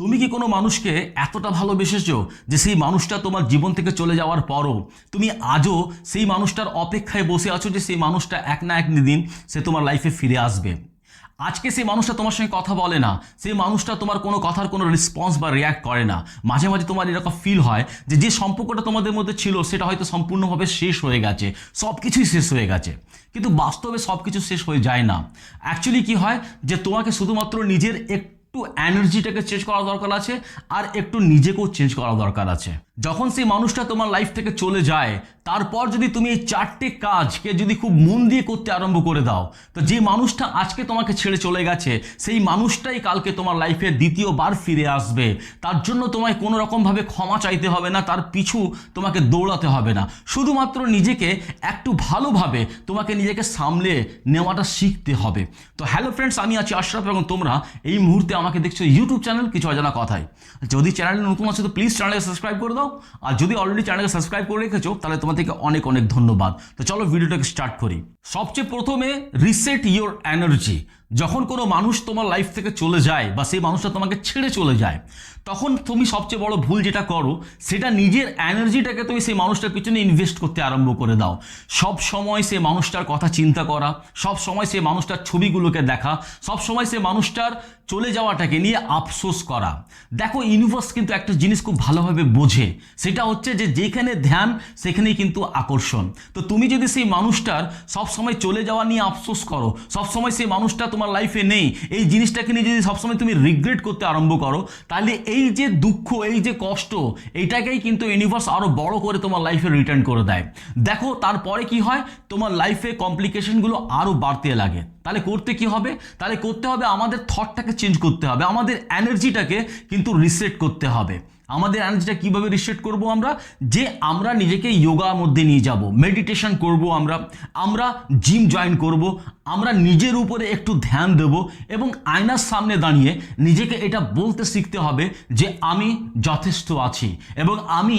তুমি কি কোনো মানুষকে এতটা ভালোবেসেছো যে সেই মানুষটা তোমার জীবন থেকে চলে যাওয়ার পরও তুমি আজও সেই মানুষটার অপেক্ষায় বসে আছো যে সেই মানুষটা এক না এক দিন সে তোমার লাইফে ফিরে আসবে? আজকে সেই মানুষটা তোমার সঙ্গে কথা বলে না, সেই মানুষটা তোমার কোনো কথার কোনো রেসপন্স বা রিয়াক্ট করে না। মাঝে মাঝে তোমার এরকম ফিল হয় যে যে সম্পর্কটা তোমাদের মধ্যে ছিল সেটা হয়তো সম্পূর্ণভাবে শেষ হয়ে গেছে সব কিছুই শেষ হয়ে গেছে। কিন্তু বাস্তবে সব কিছু শেষ হয়ে যায় না। অ্যাকচুয়ালি কি হয় যে তোমাকে শুধুমাত্র নিজের একটু এনার্জিটাকে চেঞ্জ করা দরকার আছে আর একটু নিজেকেও চেঞ্জ করা দরকার আছে। যখন সেই মানুষটা তোমার লাইফ থেকে চলে যায়, তারপর যদি তুমি এই চারটে কাজকে যদি খুব মন দিয়ে করতে আরম্ভ করে দাও, তো যে মানুষটা আজকে তোমাকে ছেড়ে চলে গেছে, সেই মানুষটাই কালকে তোমার লাইফে দ্বিতীয়বার ফিরে আসবে। তার জন্য তোমায় কোনো রকমভাবে ক্ষমা চাইতে হবে না, তার পিছু তোমাকে দৌড়াতে হবে না। শুধুমাত্র নিজেকে একটু ভালোভাবে তোমাকে নিজেকে সামলে নেওয়াটা শিখতে হবে। তো হ্যালো ফ্রেন্ডস আমি আছি আশরাফ এবং তোমরা এই মুহূর্তে আমাকে দেখছ ইউটিউব চ্যানেল কিছু অজানা কথায় যদি চ্যানেলে নতুন আছে, তো প্লিজ চ্যানেলকে সাবস্ক্রাইব করে দাও। আর যদি অলরেডি চ্যানেলকে সাবস্ক্রাইব করে রেখেছো, তাহলে তোমার থেকে অনেক অনেক ধন্যবাদ। তো চলো ভিডিওটাকে স্টার্ট করি। সবচেয়ে প্রথমে রিসেট ইওর এনার্জি যখন কোনো মানুষ তোমার লাইফ থেকে চলে যায় বা সেই মানুষটা তোমাকে ছেড়ে চলে যায়, তখন তুমি সবচেয়ে বড় ভুল যেটা করো, সেটা নিজের এনার্জিটাকে তুমি সেই মানুষটার পিছনে ইনভেস্ট করতে আরম্ভ করে দাও। সব সময় সেই মানুষটার কথা চিন্তা করা, সব সময় সেই মানুষটার ছবিগুলোকে দেখা, সব সময় সেই মানুষটার চলে যাওয়াটাকে নিয়ে আফসোস করা। দেখো ইউনিভার্স কিন্তু একটা জিনিস খুব ভালোভাবে বোঝে, সেটা হচ্ছে যে যেখানে ধ্যান, সেখানেই কিন্তু আকর্ষণ। তো তুমি যদি সেই মানুষটার সব সময় চলে যাওয়া নিয়ে আফসোস করো, সব সময় সেই মানুষটা তোমার লাইফে নেই, এই জিনিসটাকে নিয়ে যদি সবসময় তুমি রিগ্রেট করতে আরম্ভ করো, তাহলে এই যে দুঃখ, এই যে কষ্ট এইটাকেই কিন্তু ইউনিভার্স আরও বড় করে তোমার লাইফে রিটার্ন করে দেয়। দেখো, তারপরে কি হয়? তোমার লাইফে কমপ্লিকেশনগুলো আরও বাড়তে লাগে। তাহলে করতে কি হবে? তাহলে করতে হবে আমাদের থটটাকে চেঞ্জ করতে হবে, আমাদের এনার্জিটাকে কিন্তু রিসেট করতে হবে। আমাদের এনার্জিটা কীভাবে রিসেট করব আমরা? যে আমরা নিজেকে যোগার মধ্যে নিয়ে যাব মেডিটেশন করব আমরা আমরা জিম জয়েন করব, আমরা নিজের উপরে একটু ধ্যান দেব এবং আয়নার সামনে দাঁড়িয়ে নিজেকে এটা বলতে শিখতে হবে যে আমি যথেষ্ট আছি এবং আমি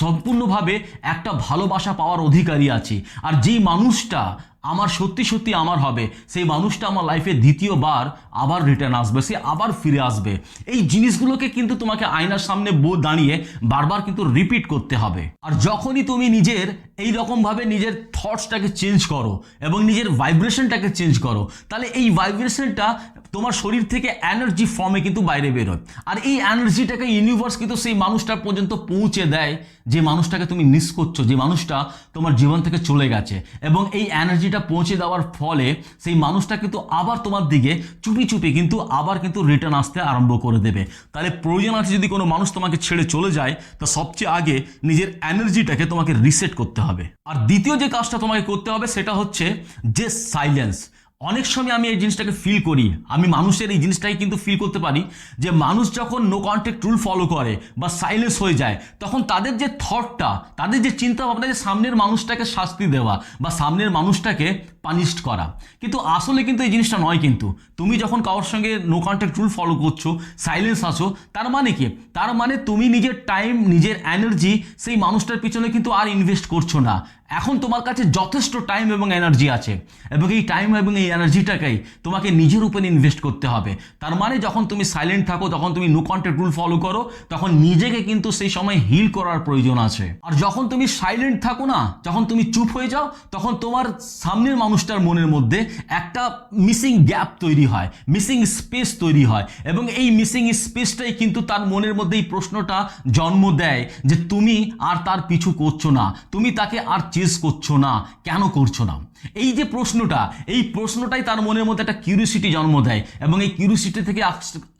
সম্পূর্ণভাবে একটা ভালোবাসা পাওয়ার অধিকারী আছি। আর যেই মানুষটা আমার সত্যি সত্যি আমার হবে। সেই মানুষটা আমার লাইফে দ্বিতীয়বার আবার রিটার্ন আসবে, সে আবার ফিরে আসবে। এই জিনিসগুলোকে কিন্তু তোমাকে আয়নার সামনে বো দাঁড়িয়ে বারবার কিন্তু রিপিট করতে হবে। আর যখনই তুমি নিজের এই রকমভাবে নিজের থটসটাকে চেঞ্জ করো এবং নিজের ভাইব্রেশনটাকে চেঞ্জ করো, তাহলে এই ভাইব্রেশনটা তোমার শরীর থেকে এনার্জি ফর্মে কিন্তু বাইরে বেরোয় আর এই এনার্জিটাকে ইউনিভার্স কিন্তু সেই মানুষটার পর্যন্ত পৌঁছে দেয় যে মানুষটাকে তুমি মিস করছ, যে মানুষটা তোমার জীবন থেকে চলে গেছে। এবং এই এনার্জিটা পৌঁছে দেওয়ার ফলে সেই মানুষটা কিন্তু আবার তোমার দিকে চুপি চুপি কিন্তু আবার কিন্তু রিটার্ন আসতে আরম্ভ করে দেবে। তাহলে প্রয়োজন আছে যদি কোনো মানুষ তোমাকে ছেড়ে চলে যায়, তো সবচেয়ে আগে নিজের এনার্জিটাকে তোমাকে রিসেট করতে হবে। আর দ্বিতীয় যে কাজটা তোমাকে করতে হবে, সেটা হচ্ছে যে সাইলেন্স অনেক সময় আমি এই জিনিসটাকে ফিল করি। আমি মানুষের এই জিনিসটাকে কিন্তু ফিল করতে পারি যে মানুষ যখন নো কন্ট্যাক্ট রুল ফলো করে বা সাইলেন্স হয়ে যায়, তখন তাদের যে থটটা তাদের যে চিন্তা ভাবনা যে সামনের মানুষটাকে শাস্তি দেওয়া বা সামনের মানুষটাকে পানিশড করা। কিন্তু আসলে কিন্তু এই জিনিসটা নয় কিন্তু। তুমি যখন কারোর সঙ্গে নো কন্ট্যাক্ট রুল ফলো করছ সাইলেন্স আছো, তার মানে কি? তার মানে তুমি নিজের টাইম নিজের এনার্জি সেই মানুষটার পিছনে কিন্তু আর ইনভেস্ট করছ না। এখন তোমার কাছে যথেষ্ট টাইম এবং এনার্জি আছে। এবং এই টাইম এবং এই এনার্জিটাকেই তোমাকে নিজের উপরে ইনভেস্ট করতে হবে। তার মানে যখন তুমি সাইলেন্ট থাকো তখন তুমি নো কন্ট্যাক্ট রুল ফলো করো, তখন নিজেকে কিন্তু সেই সময় হিল করার প্রয়োজন আছে। আর যখন তুমি সাইলেন্ট থাকো না, যখন তুমি চুপ হয়ে যাও, তখন তোমার সামনের মানুষটার মনের মধ্যে একটা মিসিং গ্যাপ তৈরি হয় মিসিং স্পেস তৈরি হয় এবং এই মিসিং স্পেসটাই কিন্তু তার মনের মধ্যে এই প্রশ্নটা জন্ম দেয় যে তুমি আর তার পিছু করছ না, তুমি তাকে আর চেস করছ না, কেন করছ না? এই যে প্রশ্নটা, এই প্রশ্নটাই তার মনের মধ্যে একটা কিউরিসিটি জন্ম দেয় এবং এই কিউরিসিটি থেকে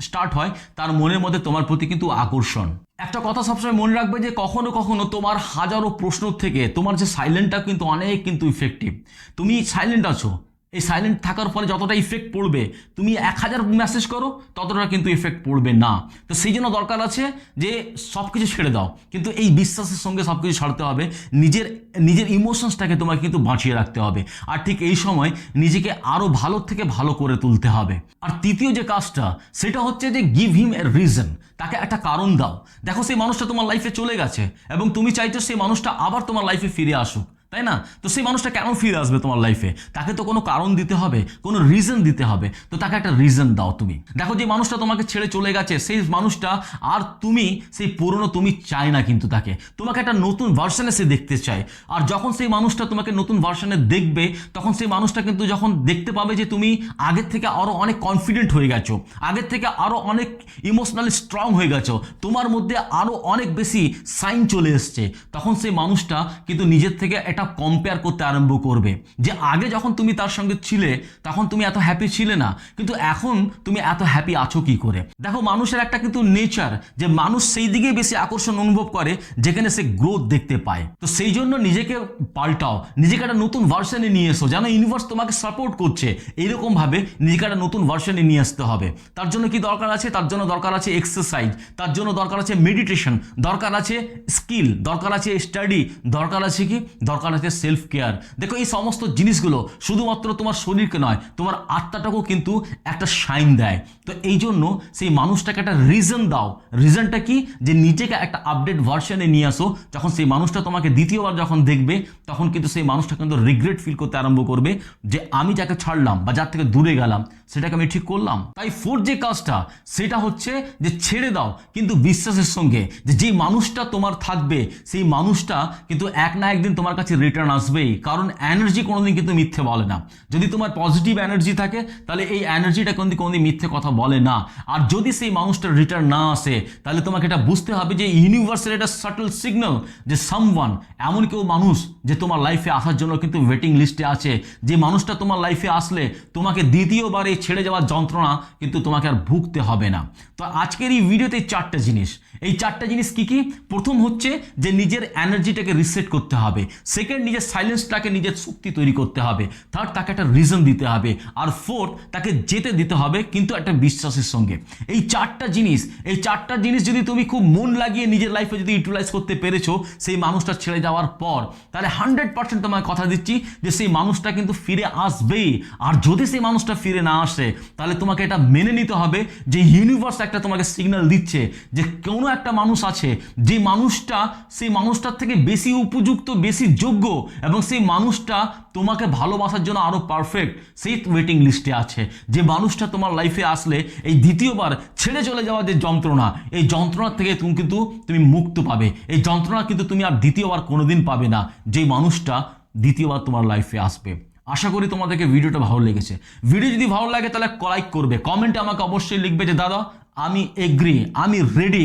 স্টার্ট হয়, তার মনের মধ্যে তোমার প্রতি কিন্তু আকর্ষণ। একটা কথা সবসময় মনে রাখবে যে কখনো কখনো তোমার হাজারো প্রশ্ন থেকে তোমার যে সাইলেন্টটা কিন্তু অনেক কিন্তু ইফেক্টিভ তুমি সাইলেন্ট আছো। এই সাইলেন্ট থাকার ফলে যতটা ইফেক্ট পড়বে, তুমি এক হাজার মেসেজ করো, ততটা কিন্তু ইফেক্ট পড়বে না। তো সেই জন্য দরকার আছে যে সব কিছু ছেড়ে দাও। কিন্তু এই বিশ্বাসের সঙ্গে সব কিছু ছাড়তে হবে। নিজের নিজের ইমোশনসটাকে তোমাকে কিন্তু বাঁচিয়ে রাখতে হবে। আর ঠিক এই সময় নিজেকে আরও ভালো থেকে ভালো করে তুলতে হবে। আর তৃতীয় যে কাজটা, সেটা হচ্ছে যে গিভ হিম এ রিজন তাকে একটা কারণ দাও। দেখো সেই মানুষটা তোমার লাইফে চলে গেছে, এবং তুমি চাইছো সেই মানুষটা আবার তোমার লাইফে ফিরে আসুক। তাই না? তো সেই মানুষটা কেন ফিরে আসবে তোমার লাইফে তাকে তো কোনো কারণ দিতে হবে, কোনো রিজন দিতে হবে। তো তাকে একটা রিজন দাও তুমি। দেখো যে মানুষটা তোমাকে ছেড়ে চলে গেছে, সেই মানুষটা আর তুমি, সেই পুরনো তুমি চাই না কিন্তু তাকে। তোমাকে একটা নতুন ভার্সনে সে দেখতে চায়। আর যখন সেই মানুষটা তোমাকে নতুন ভার্সনে দেখবে, তখন সেই মানুষটা কিন্তু যখন দেখতে পাবে যে তুমি আগের থেকে আরও অনেক কনফিডেন্ট হয়ে গেছো, আগের থেকে আরও অনেক ইমোশনালি স্ট্রং হয়ে গেছো, তোমার মধ্যে আরও অনেক বেশি সাইন চলে এসছে, তখন সেই মানুষটা কিন্তু নিজের থেকে এটা কম্পেয়ার করতে আরম্ভ করবে। যে আগে যখন তুমি তার সঙ্গে ছিলে, তখন তুমি এত হ্যাপি ছিলে না। কিন্তু এখন তুমি এত হ্যাপি আছো কি করে? দেখো, মানুষের একটা কিন্তু নেচার যে মানুষ সেই দিকেই বেশি আকর্ষণ অনুভব করে, যেখানে সে গ্রোথ দেখতে পায়। তো সেই জন্য নিজেকে পাল্টাও, নিজেকে একটা নতুন ভার্সনে নিয়ে এসো, যেন ইউনিভার্স তোমাকে সাপোর্ট করছে। এইরকম ভাবে নিজেকে একটা নতুন ভার্সনে নিয়ে আসতে হবে। তার জন্য কি দরকার আছে? তার জন্য দরকার আছে এক্সারসাইজ তার জন্য দরকার আছে মেডিটেশন দরকার আছে স্কিল দরকার আছে স্টাডি দরকার আছে কি? দরকার আছে সেলফ কেয়ার দেখো এই সমস্ত জিনিসগুলো শুধুমাত্র তোমার শরীরকে নয়, তোমার আত্মাটাকেও কিন্তু একটা সাইন দেয়। তো এই জন্য সেই মানুষটাকে একটা রিজন দাও। রিজনটা কি? যে নিজেকে একটা আপডেট ভার্সনে নিয়ে আসো। যখন সেই মানুষটা তোমাকে দ্বিতীয়বার যখন দেখবে, তখন কিন্তু সেই মানুষটা কিন্তু রিগ্রেট ফিল করতে আরম্ভ করবে যে আমি যাকে ছাড়লাম বা যার থেকে দূরে গেলাম সেটাকে আমি ঠিক করলাম। তাই ফোর্থ যে কাজটা, সেটা হচ্ছে যে ছেড়ে দাও, কিন্তু বিশ্বাসের সঙ্গে, যে যেই মানুষটা তোমার থাকবে, সেই মানুষটা কিন্তু এক না একদিন তোমার কাছে রিটার্ন আসবেই। কারণ এনার্জি কোনোদিন কিন্তু মিথ্যে বলে না। যদি তোমার পজিটিভ এনার্জি থাকে, তাহলে এই এনার্জিটা কোনোদিন কোনোদিন মিথ্যে কথা বলে না। আর যদি সেই মানুষটার রিটার্ন না আসে, তাহলে তোমাকে এটা বুঝতে হবে যে ইউনিভার্সের একটা সাটল সিগন্যাল যে সামওয়ান এমন কেউ মানুষ যে তোমার লাইফে আসার জন্য কিন্তু ওয়েটিং লিস্টে আছে। যে মানুষটা তোমার লাইফে আসলে, তোমাকে দ্বিতীয়বার এই ছেড়ে যাওয়ার যন্ত্রণা কিন্তু তোমাকে আর ভুগতে হবে না। তো আজকের এই ভিডিওতে চারটে জিনিস। এই চারটে জিনিস কি কি? প্রথম হচ্ছে যে নিজের এনার্জিটাকে রিসেট করতে হবে। সেকেন্ড নিজের সাইলেন্সটাকে নিজের শক্তি তৈরি করতে হবে। থার্ড তাকে একটা রিজন দিতে হবে। আর ফোর্থ তাকে যেতে দিতে হবে কিন্তু একটা বিশ্বাসের সঙ্গে। এই চারটা জিনিস, এই চারটা জিনিস যদি তুমি খুব মন লাগিয়ে নিজের লাইফে যদি ইউটিলাইজ করতে পেরেছ, সেই মানুষটা ছেড়ে যাওয়ার পর, তাহলে হান্ড্রেড পার্সেন্ট তোমায় কথা দিচ্ছি যে সেই মানুষটা কিন্তু ফিরে আসবেই। আর যদি সেই মানুষটা ফিরে না আসে তাহলে তোমাকে এটা মেনে নিতে হবে যে ইউনিভার্স একটা তোমাকে সিগন্যাল দিচ্ছে যে কোনো একটা মানুষ আছে, যে মানুষটা সেই মানুষটার থেকে বেশি উপযুক্ত, বেশি যোগ্য এবং সেই মানুষটা তোমাকে ভালোবাসার জন্য আরও পারফেক্ট সেই ওয়েটিং লিস্টে আছে। যে মানুষটা তোমার লাইফে আসলে এই দ্বিতীয়বার ছেড়ে চলে যাওয়া যে যন্ত্রণা, এই যন্ত্রণার থেকে তুমি কিন্তু তুমি মুক্ত পাবে। এই যন্ত্রণা কিন্তু তুমি আর দ্বিতীয়বার কোনোদিন পাবে না। যে মানুষটা দ্বিতীয়বার তোমার লাইফে আসবে। আশা করি তোমাদেরকে ভিডিওটা ভালো লেগেছে। ভিডিও যদি ভালো লাগে তাহলে লাইক করবে। কমেন্টে আমাকে অবশ্যই লিখবে যে, দাদা, আমি এগ্রি আমি রেডি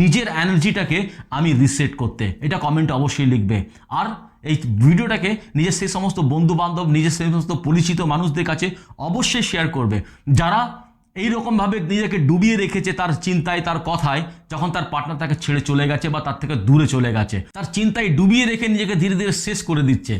নিজের এনার্জিটাকে আমি রিসেট করতে। এটা কমেন্টে অবশ্যই লিখবে। আর এই ভিডিওটাকে নিজের সেই সমস্ত বন্ধু বান্ধব নিজের সেই সমস্ত পরিচিত মানুষদের কাছে অবশ্যই শেয়ার করবে। যারা এইরকমভাবে নিজেকে ডুবিয়ে রেখেছে তার চিন্তায়, তার কথায় যখন তার পার্টনার তাকে ছেড়ে চলে গেছে বা তার থেকে দূরে চলে গেছে, তার চিন্তায় ডুবিয়ে রেখে নিজেকে ধীরে ধীরে শেষ করে দিচ্ছে।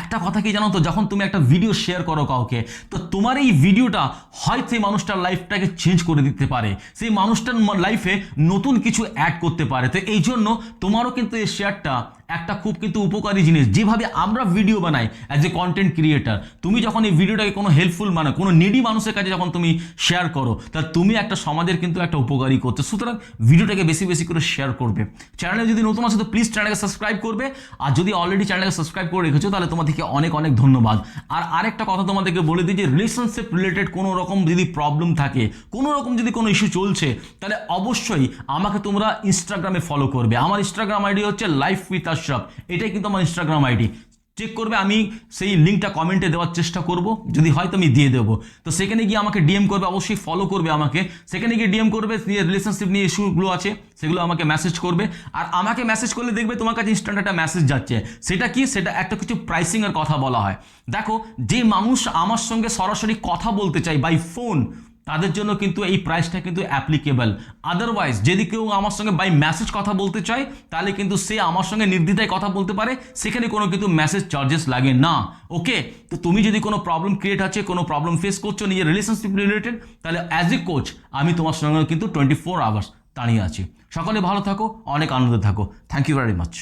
একটা কথা কি জানো তো, যখন তুমি একটা ভিডিও শেয়ার করো কাউকে, তো তোমার এই ভিডিওটা হয় সেই মানুষটার লাইফটাকে চেঞ্জ করে দিতে পারে। সেই মানুষটার লাইফে নতুন কিছু অ্যাড করতে পারে। তো এই জন্য তোমারও কিন্তু এই শেয়ারটা একটা খুব কিন্তু উপকারী জিনিস। যেভাবে আমরা ভিডিও বানাই অ্যাজ এ কন্টেন্ট ক্রিয়েটার তুমি যখন এই ভিডিওটাকে কোনো হেল্পফুল মানে কোনো নিডি মানুষের কাছে যখন তুমি শেয়ার করো, তা তুমি একটা সমাজের কিন্তু একটা উপকারী করতে সুতরাং ভিডিওটাকে বেশি বেশি করে শেয়ার করবে। চ্যানেলে যদি নতুন আসে তো প্লিজ চ্যানেলকে সাবস্ক্রাইব করবে। আর যদি অলরেডি চ্যানেলকে সাবস্ক্রাইব করে রেখেছো, তাহলে তোমাদেরকে অনেক অনেক ধন্যবাদ। আর আরেকটা কথা তোমাদেরকে বলে দিই যে রিলেশনশিপ রিলেটেড কোনো রকম যদি প্রবলেম থাকে, কোনো রকম যদি কোনো ইস্যু চলছে, তাহলে অবশ্যই আমাকে তোমরা ইনস্টাগ্রামে ফলো করবে। আমার ইনস্টাগ্রাম আইডি হচ্ছে লাইফ উইথ আশরাফ এটাই কিন্তু আমার ইনস্টাগ্রাম আইডি চেক করবে, আমি সেই লিঙ্কটা কমেন্টে দেওয়ার চেষ্টা করব, যদি হয় তো আমি দিয়ে দেবো। তো সেখানে গিয়ে আমাকে ডিএম করবে, অবশ্যই ফলো করবে আমাকে। সেখানে গিয়ে ডিএম করবে নিয়ে রিলেশনশিপ নিয়ে ইস্যুগুলো আছে, সেগুলো আমাকে মেসেজ করবে। আর আমাকে মেসেজ করলে দেখবে তোমার কাছে ইনস্ট্যান্ট একটা মেসেজ যাচ্ছে। সেটা কি? সেটা একটা কিছু প্রাইসিংয়ের কথা বলা হয়। দেখো, যে মানুষ আমার সঙ্গে সরাসরি কথা বলতে চাই বাই ফোন তাদের জন্য কিন্তু এই প্রাইসটা কিন্তু অ্যাপ্লিকেবল আদারওয়াইজ যদি কেউ আমার সঙ্গে বাই মেসেজ কথা বলতে চায়, তাহলে কিন্তু সে আমার সঙ্গে নির্দ্বিধায় কথা বলতে পারে, সেখানে কোনো কিন্তু মেসেজ চার্জেস লাগে না। ওকে তো তুমি যদি কোনো প্রবলেম ক্রিয়েট আছে, কোনো প্রবলেম ফেস করছ, নিজের রিলেশনশিপ রিলেটেড তাহলে অ্যাজ এ কোচ আমি তোমার সঙ্গে কিন্তু টোয়েন্টি ফোর আওয়ার্স দাঁড়িয়ে আছি। সকলে ভালো থাকো, অনেক আনন্দে থাকো। Thank you very much